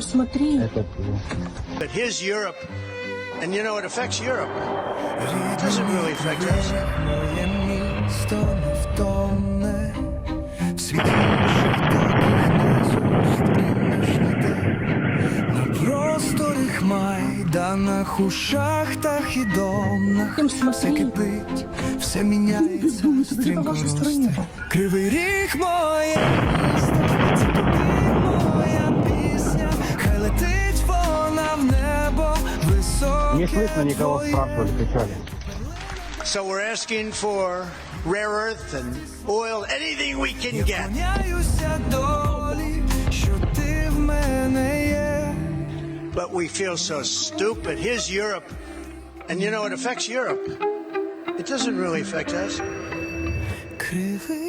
Там смотри. Этот, But here's Europe, and you know it affects Europe. It doesn't really affect us. Просторих майданах, у шахтах і домнах Там все смотри. кипить, все міняється, Смотри, стрімко на вашій росте. Кривий ріг моє не слышно никого твоє. спрашивали, кричали. So we're asking for rare earth and oil, anything we can get. Поклоняюся долі, що ти в мене є. But we feel so stupid. Here's Europe, and you know it affects Europe. It doesn't really affect us. Кривий